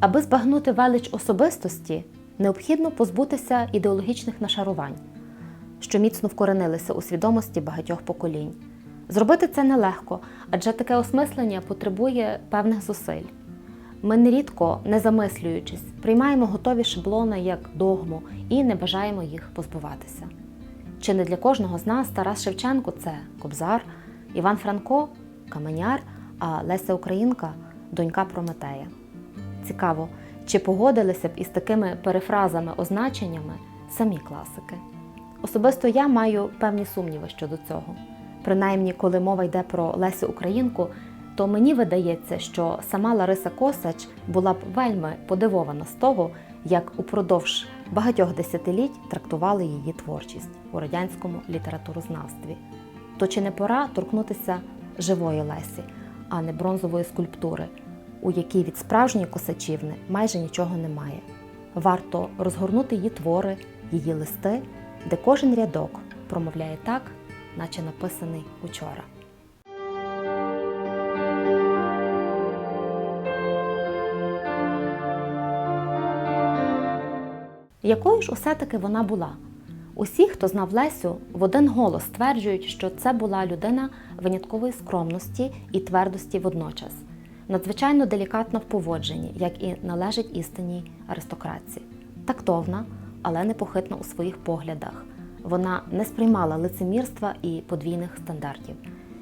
Аби збагнути велич особистості, необхідно позбутися ідеологічних нашарувань, що міцно вкоренилися у свідомості багатьох поколінь. Зробити це нелегко, адже таке осмислення потребує певних зусиль. Ми нерідко, не замислюючись, приймаємо готові шаблони як догму і не бажаємо їх позбуватися. Чи не для кожного з нас Тарас Шевченко це Кобзар, Іван Франко Каменяр, а Леся Українка донька Прометея. Цікаво, чи погодилися б із такими перефразами, означеннями самі класики. Особисто я маю певні сумніви щодо цього. Принаймні, коли мова йде про Лесю Українку, то мені видається, що сама Лариса Косач була б вельми подивована з того, як упродовж багатьох десятиліть трактували її творчість у радянському літературознавстві. То чи не пора торкнутися живої Лесі, а не бронзової скульптури, у якій від справжньої косачівни майже нічого немає. Варто розгорнути її твори, її листи, де кожен рядок промовляє так, наче написаний учора. Якою ж усе-таки вона була? Усі, хто знав Лесю, в один голос стверджують, що це була людина виняткової скромності і твердості водночас, надзвичайно делікатна в поводженні, як і належить істинній аристократці, тактовна, але непохитна у своїх поглядах. Вона не сприймала лицемірства і подвійних стандартів,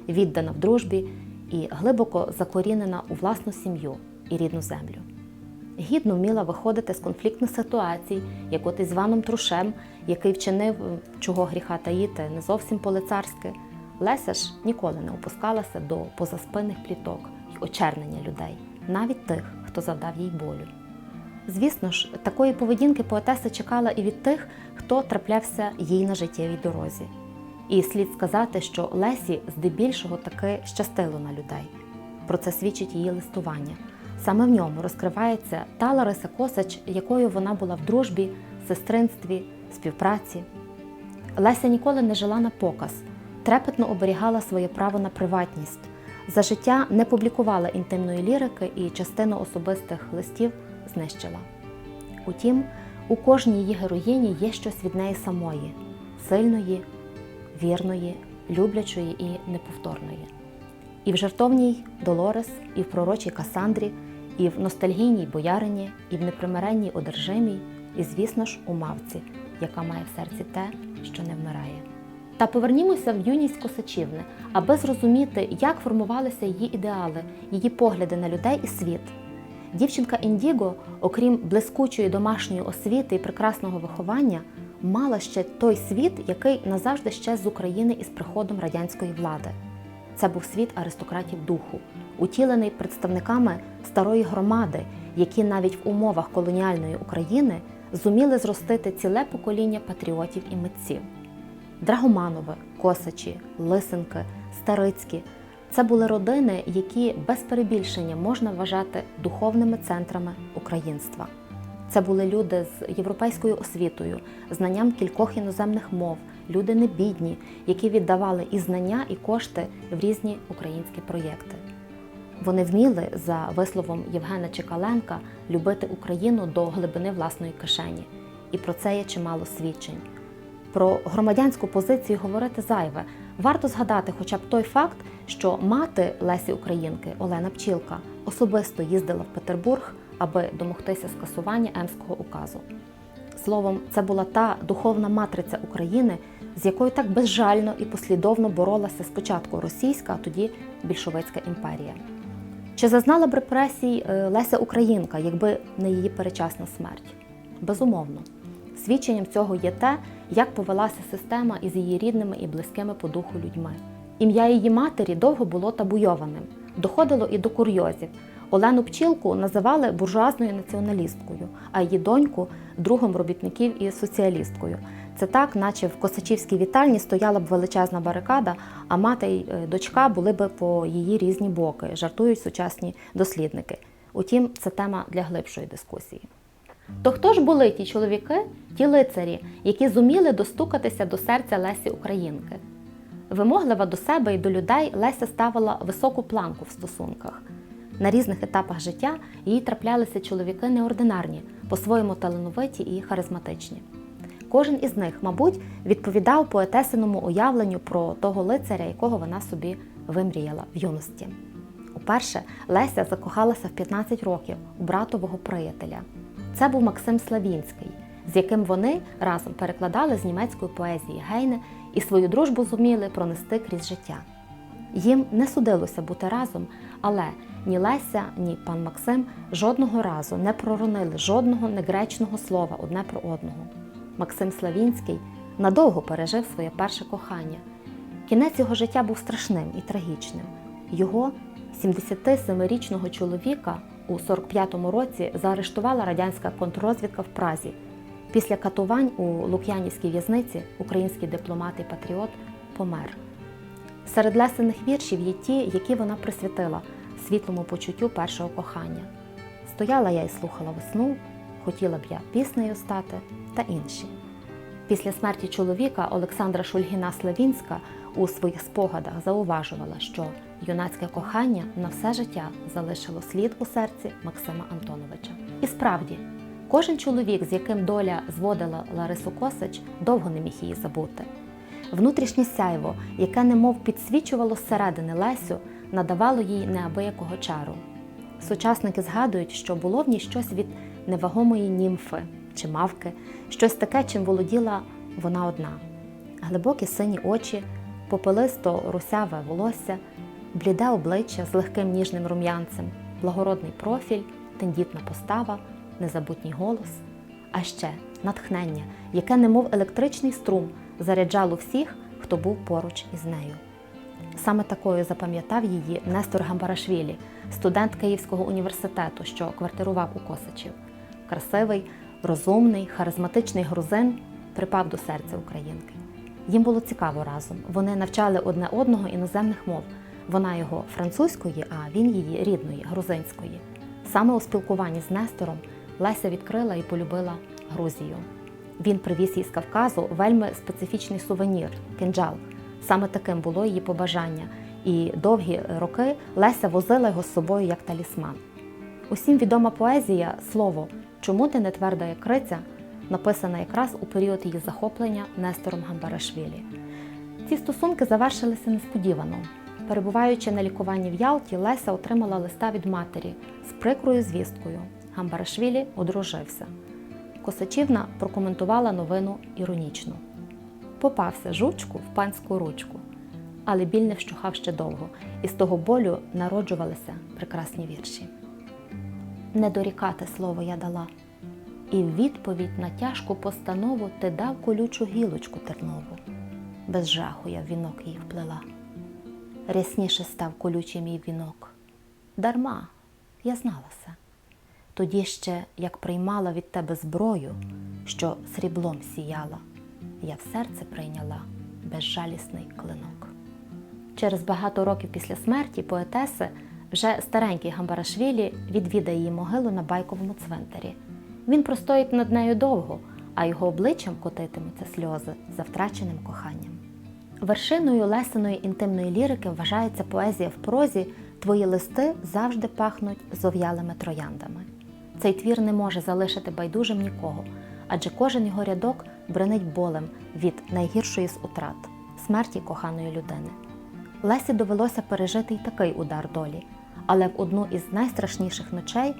віддана в дружбі і глибоко закорінена у власну сім'ю і рідну землю гідно вміла виходити з конфліктних ситуацій, як от із Іваном Трушем, який вчинив, чого гріха таїти, не зовсім по-лицарськи. Леся ж ніколи не опускалася до позаспинних пліток очернення людей, навіть тих, хто завдав їй болю. Звісно ж, такої поведінки поетеса чекала і від тих, хто траплявся їй на життєвій дорозі. І слід сказати, що Лесі здебільшого таки щастило на людей. Про це свідчить її листування. Саме в ньому розкривається та Лариса Косач, якою вона була в дружбі, сестринстві, співпраці. Леся ніколи не жила на показ, трепетно оберігала своє право на приватність. За життя не публікувала інтимної лірики і частину особистих листів знищила. Утім, у кожній її героїні є щось від неї самої сильної, вірної, люблячої і неповторної. І в жартовній Долорес, і в пророчій Касандрі, і в ностальгійній боярині, і в непримиренній одержимій, і, звісно ж, у мавці, яка має в серці те, що не вмирає. Та повернімося в юність Косачівни, аби зрозуміти, як формувалися її ідеали, її погляди на людей і світ. Дівчинка Індіго, окрім блискучої домашньої освіти і прекрасного виховання, мала ще той світ, який назавжди щез з України із приходом радянської влади. Це був світ аристократів духу, утілений представниками старої громади, які навіть в умовах колоніальної України зуміли зростити ціле покоління патріотів і митців. Драгоманови, Косачі, Лисенки, Старицькі це були родини, які без перебільшення можна вважати духовними центрами українства. Це були люди з європейською освітою, знанням кількох іноземних мов, люди не бідні, які віддавали і знання, і кошти в різні українські проєкти. Вони вміли, за висловом Євгена Чекаленка, любити Україну до глибини власної кишені. І про це є чимало свідчень. Про громадянську позицію говорити зайве. Варто згадати хоча б той факт, що мати Лесі Українки Олена Пчілка особисто їздила в Петербург, аби домогтися скасування Емського указу. Словом, це була та духовна матриця України, з якою так безжально і послідовно боролася спочатку російська, а тоді більшовицька імперія. Чи зазнала б репресій е, Леся Українка, якби не її перечасна смерть? Безумовно. Свідченням цього є те, як повелася система із її рідними і близькими по духу людьми. Ім'я її матері довго було табуйованим, доходило і до курйозів. Олену Пчілку називали буржуазною націоналісткою, а її доньку другом робітників і соціалісткою. Це так, наче в Косачівській вітальні стояла б величезна барикада, а мати й е, дочка були б по її різні боки, жартують сучасні дослідники. Утім, це тема для глибшої дискусії. То хто ж були ті чоловіки, ті лицарі, які зуміли достукатися до серця Лесі Українки? Вимоглива до себе і до людей Леся ставила високу планку в стосунках. На різних етапах життя їй траплялися чоловіки неординарні, по-своєму талановиті і харизматичні. Кожен із них, мабуть, відповідав поетесиному уявленню про того лицаря, якого вона собі вимріяла в юності. Уперше Леся закохалася в 15 років у братового приятеля. Це був Максим Славінський, з яким вони разом перекладали з німецької поезії Гейне і свою дружбу зуміли пронести крізь життя. Їм не судилося бути разом, але ні Леся, ні пан Максим жодного разу не проронили жодного негречного слова одне про одного. Максим Славінський надовго пережив своє перше кохання. Кінець його життя був страшним і трагічним. Його 77-річного чоловіка у 45-му році заарештувала радянська контррозвідка в Празі. Після катувань у Лук'янівській в'язниці український дипломат і патріот помер. Серед лесених віршів є ті, які вона присвятила світлому почуттю першого кохання. Стояла я і слухала весну, хотіла б я піснею стати та інші. Після смерті чоловіка Олександра Шульгіна Славінська у своїх спогадах зауважувала, що юнацьке кохання на все життя залишило слід у серці Максима Антоновича. І справді, кожен чоловік, з яким доля зводила Ларису Косич, довго не міг її забути. Внутрішнє сяйво, яке немов підсвічувало зсередини Лесю, надавало їй неабиякого чару. Сучасники згадують, що було в ній щось від невагомої німфи чи мавки, щось таке, чим володіла вона одна. Глибокі сині очі, попелисто русяве волосся, бліде обличчя з легким ніжним рум'янцем, благородний профіль, тендітна постава, незабутній голос, а ще натхнення, яке, немов електричний струм, заряджало всіх, хто був поруч із нею. Саме такою запам'ятав її Нестор Гамбарашвілі, студент Київського університету, що квартирував у Косачів. Красивий, розумний, харизматичний грузин припав до серця українки. Їм було цікаво разом. Вони навчали одне одного іноземних мов. Вона його французької, а він її рідної, грузинської. Саме у спілкуванні з Нестором Леся відкрила і полюбила Грузію. Він привіз їй з Кавказу вельми специфічний сувенір кинджал. Саме таким було її побажання, і довгі роки Леся возила його з собою як талісман. Усім відома поезія Слово Чому ти не тверда як криця написана якраз у період її захоплення Нестором Гамбарашвілі. Ці стосунки завершилися несподівано. Перебуваючи на лікуванні в Ялті, Леся отримала листа від матері з прикрою звісткою. Гамбарашвілі одружився. Косачівна прокоментувала новину іронічно. Попався жучку в панську ручку, але біль не вщухав ще довго, і з того болю народжувалися прекрасні вірші. Не дорікати слово я дала, і в відповідь на тяжку постанову ти дав колючу гілочку тернову. Без жаху я в вінок її вплела. Рясніше став колючий мій вінок. Дарма, я зналася. Тоді ще, як приймала від тебе зброю, що сріблом сіяла, я в серце прийняла безжалісний клинок. Через багато років після смерті поетеси вже старенький Гамбарашвілі відвідає її могилу на байковому цвинтарі. Він простоїть над нею довго, а його обличчям котитимуться сльози за втраченим коханням. Вершиною Лесиної інтимної лірики вважається поезія в прозі Твої листи завжди пахнуть зов'ялими трояндами. Цей твір не може залишити байдужим нікого, адже кожен його рядок бренить болем від найгіршої з утрат смерті коханої людини. Лесі довелося пережити й такий удар долі, але в одну із найстрашніших ночей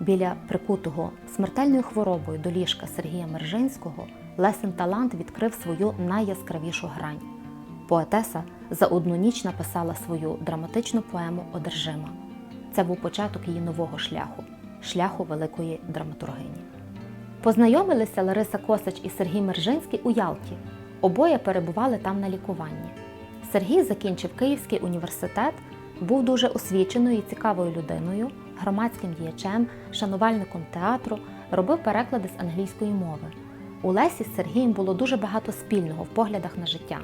біля прикутого смертельною хворобою до ліжка Сергія Мержинського Лесин талант відкрив свою найяскравішу грань. Поетеса за одну ніч написала свою драматичну поему Одержима. Це був початок її нового шляху шляху великої драматургині. Познайомилися Лариса Косач і Сергій Мержинський у Ялті. Обоє перебували там на лікуванні. Сергій закінчив Київський університет, був дуже освіченою і цікавою людиною, громадським діячем, шанувальником театру, робив переклади з англійської мови. У Лесі з Сергієм було дуже багато спільного в поглядах на життя.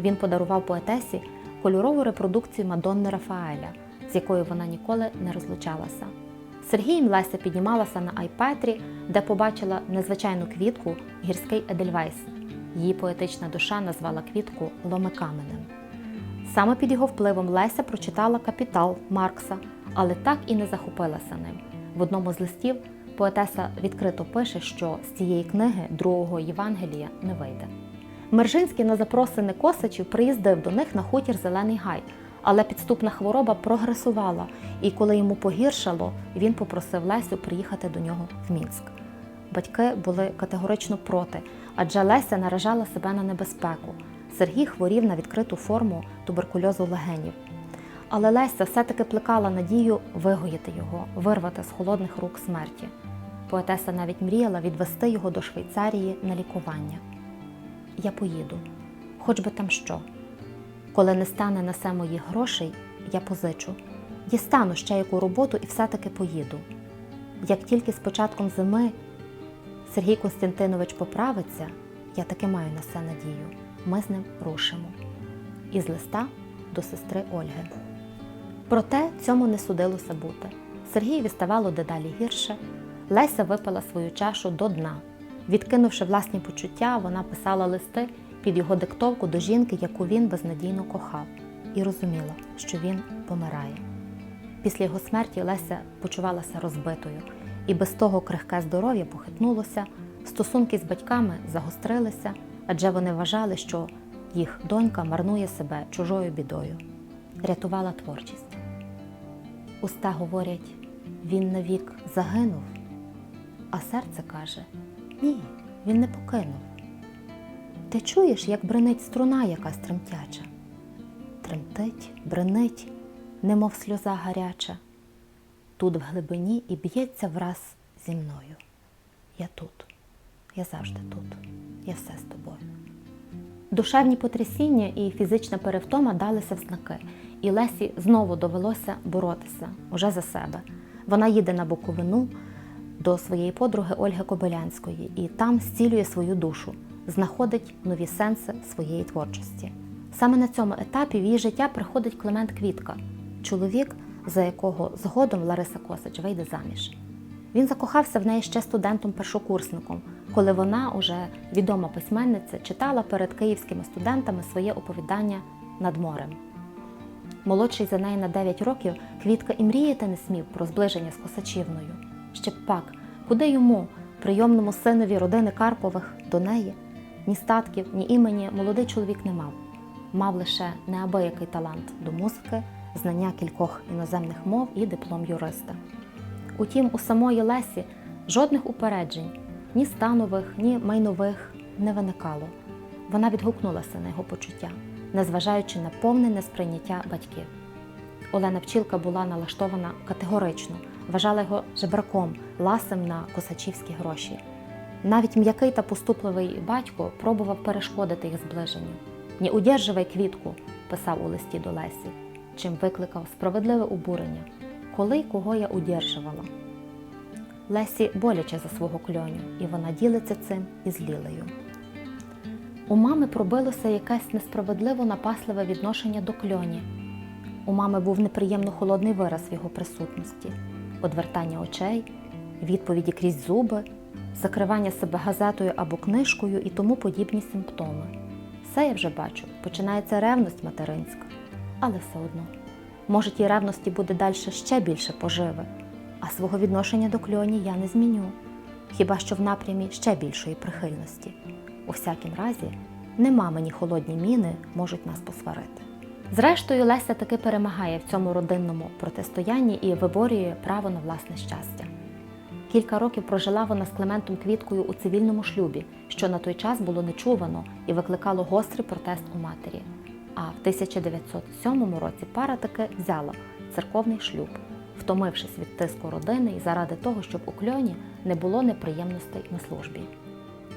Він подарував поетесі кольорову репродукцію Мадонни Рафаеля, з якою вона ніколи не розлучалася. З Сергієм Леся піднімалася на Айпетрі, де побачила незвичайну квітку гірський Едельвейс. Її поетична душа назвала квітку Ломикаменем. Саме під його впливом Леся прочитала Капітал Маркса, але так і не захопилася ним. В одному з листів поетеса відкрито пише, що з цієї книги другого Євангелія не вийде. Мержинський на запросини Косачів приїздив до них на хутір Зелений Гай, але підступна хвороба прогресувала, і коли йому погіршало, він попросив Лесю приїхати до нього в Мінськ. Батьки були категорично проти, адже Леся наражала себе на небезпеку. Сергій хворів на відкриту форму туберкульозу легенів. Але Леся все-таки плекала надію вигоїти його, вирвати з холодних рук смерті. Поетеса навіть мріяла відвести його до Швейцарії на лікування. Я поїду, хоч би там що. Коли не стане на все моїх грошей, я позичу. Дістану ще яку роботу і все-таки поїду. Як тільки з початком зими Сергій Костянтинович поправиться, я таки маю на це надію. Ми з ним рушимо. Із листа до сестри Ольги. Проте цьому не судилося бути. Сергієві ставало дедалі гірше. Леся випила свою чашу до дна. Відкинувши власні почуття, вона писала листи під його диктовку до жінки, яку він безнадійно кохав, і розуміла, що він помирає. Після його смерті Леся почувалася розбитою, і без того крихке здоров'я похитнулося, стосунки з батьками загострилися, адже вони вважали, що їх донька марнує себе чужою бідою. Рятувала творчість. Уста говорять, він навік загинув, а серце каже: ні, він не покинув. Ти чуєш, як бренить струна якась тремтяча? Тремтить, бренить, немов сльоза гаряча. Тут в глибині і б'ється враз зі мною. Я тут, я завжди тут, я все з тобою. Душевні потрясіння і фізична перевтома далися в знаки, і Лесі знову довелося боротися уже за себе. Вона їде на Буковину до своєї подруги Ольги Кобилянської і там зцілює свою душу, знаходить нові сенси своєї творчості. Саме на цьому етапі в її життя приходить Климент Квітка, чоловік, за якого згодом Лариса Косач вийде заміж. Він закохався в неї ще студентом-першокурсником, коли вона, уже відома письменниця, читала перед київськими студентами своє оповідання над морем. Молодший за неї на 9 років Квітка і мріяти не смів про зближення з Косачівною. Ще б пак, куди йому, прийомному синові родини Карпових, до неї? Ні статків, ні імені молодий чоловік не мав. Мав лише неабиякий талант до музики, знання кількох іноземних мов і диплом юриста. Утім, у самої Лесі жодних упереджень, ні станових, ні майнових не виникало. Вона відгукнулася на його почуття, незважаючи на повне несприйняття батьків. Олена Пчілка була налаштована категорично, вважала його жебраком, ласим на косачівські гроші. Навіть м'який та поступливий батько пробував перешкодити їх зближенню. «Не удерживай квітку, писав у листі до Лесі, чим викликав справедливе обурення. Коли й кого я удержувала? Лесі боляче за свого кльоню, і вона ділиться цим із Лілею. У мами пробилося якесь несправедливо напасливе відношення до кльоні. У мами був неприємно холодний вираз в його присутності, одвертання очей, відповіді крізь зуби, закривання себе газетою або книжкою і тому подібні симптоми. Все я вже бачу, починається ревність материнська, але все одно. Може, тій ревності буде далі ще більше поживи, а свого відношення до кльоні я не зміню, хіба що в напрямі ще більшої прихильності. У всякім разі, нема мені холодні міни можуть нас посварити. Зрештою, Леся таки перемагає в цьому родинному протистоянні і виборює право на власне щастя. Кілька років прожила вона з Клементом Квіткою у цивільному шлюбі, що на той час було нечувано і викликало гострий протест у матері. А в 1907 році пара таки взяла церковний шлюб, втомившись від тиску родини і заради того, щоб у кльоні не було неприємностей на службі.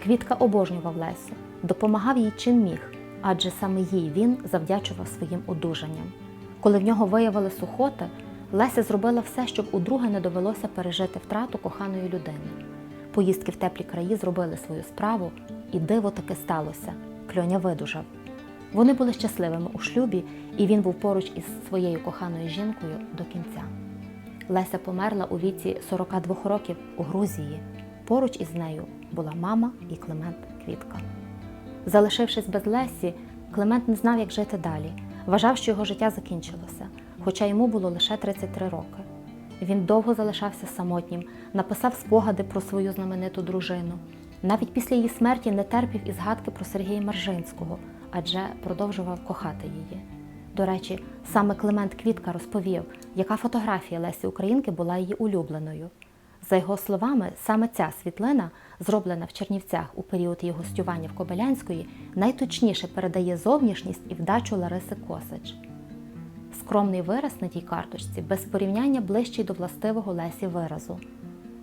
Квітка обожнював Лесю, допомагав їй чим міг, адже саме їй він завдячував своїм одужанням. Коли в нього виявили сухоти, Леся зробила все, щоб у друга не довелося пережити втрату коханої людини. Поїздки в теплі краї зробили свою справу, і диво таки сталося. Кльоня видужав. Вони були щасливими у шлюбі, і він був поруч із своєю коханою жінкою до кінця. Леся померла у віці 42 років у Грузії. Поруч із нею була мама і Климент Квітка. Залишившись без Лесі, Климент не знав, як жити далі. Вважав, що його життя закінчилося, хоча йому було лише 33 роки. Він довго залишався самотнім, написав спогади про свою знамениту дружину. Навіть після її смерті не терпів і згадки про Сергія Маржинського, адже продовжував кохати її. До речі, саме Климент Квітка розповів, яка фотографія Лесі Українки була її улюбленою. За його словами, саме ця світлина, зроблена в Чернівцях у період її гостювання в Кобилянської, найточніше передає зовнішність і вдачу Лариси Косач. Скромний вираз на тій карточці без порівняння ближчий до властивого Лесі виразу.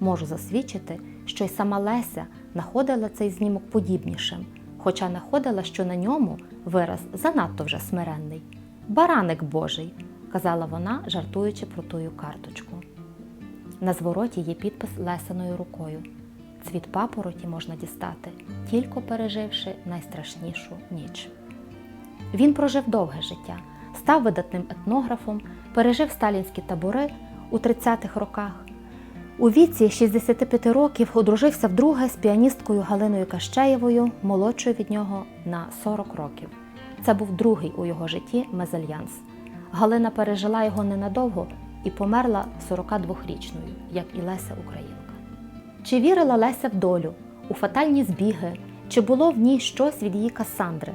Можу засвідчити, що й сама Леся находила цей знімок подібнішим, хоча находила, що на ньому вираз занадто вже смиренний. Бараник Божий, казала вона, жартуючи про тую карточку. На звороті є підпис Лесиною рукою. Цвіт папороті можна дістати, тільки переживши найстрашнішу ніч. Він прожив довге життя, став видатним етнографом, пережив сталінські табори у 30-х роках. У віці 65 років одружився вдруге з піаністкою Галиною Кащеєвою, молодшою від нього на 40 років. Це був другий у його житті мезальянс. Галина пережила його ненадовго і померла 42-річною, як і Леся Українка. Чи вірила Леся в долю, у фатальні збіги, чи було в ній щось від її Касандри?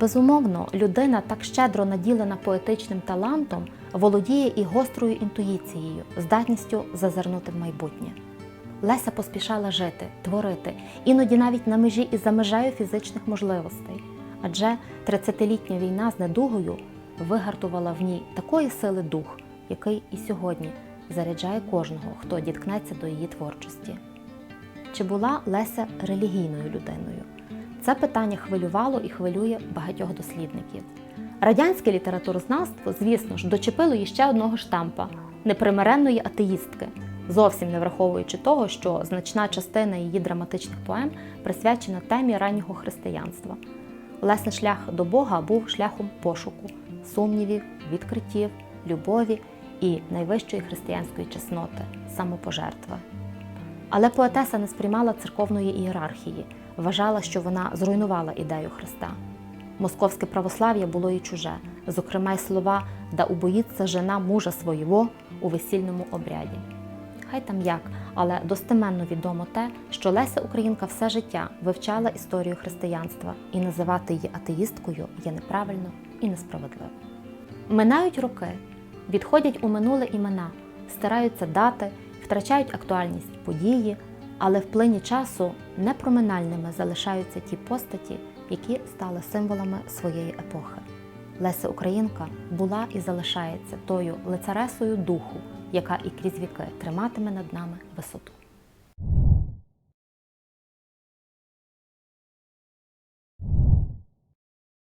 Безумовно, людина, так щедро наділена поетичним талантом, володіє і гострою інтуїцією, здатністю зазирнути в майбутнє. Леся поспішала жити, творити, іноді навіть на межі і за межею фізичних можливостей. Адже 30-літня війна з недугою вигартувала в ній такої сили дух, який і сьогодні заряджає кожного, хто діткнеться до її творчості. Чи була Леся релігійною людиною? Це питання хвилювало і хвилює багатьох дослідників. Радянське літературознавство, звісно ж, дочепило їй ще одного штампа непримиренної атеїстки, зовсім не враховуючи того, що значна частина її драматичних поем присвячена темі раннього християнства. Лесний шлях до Бога був шляхом пошуку, сумнівів, відкриттів, любові і найвищої християнської чесноти самопожертви. Але поетеса не сприймала церковної ієрархії, вважала, що вона зруйнувала ідею Христа. Московське православ'я було їй чуже, зокрема й слова да убоїться жена мужа свого у весільному обряді. Хай там як, але достеменно відомо те, що Леся Українка все життя вивчала історію християнства, і називати її атеїсткою є неправильно і несправедливо. Минають роки, відходять у минуле імена, стираються дати, втрачають актуальність події, але в плині часу непроминальними залишаються ті постаті, які стали символами своєї епохи. Леся Українка була і залишається тою лицаресою духу, яка і крізь віки триматиме над нами висоту.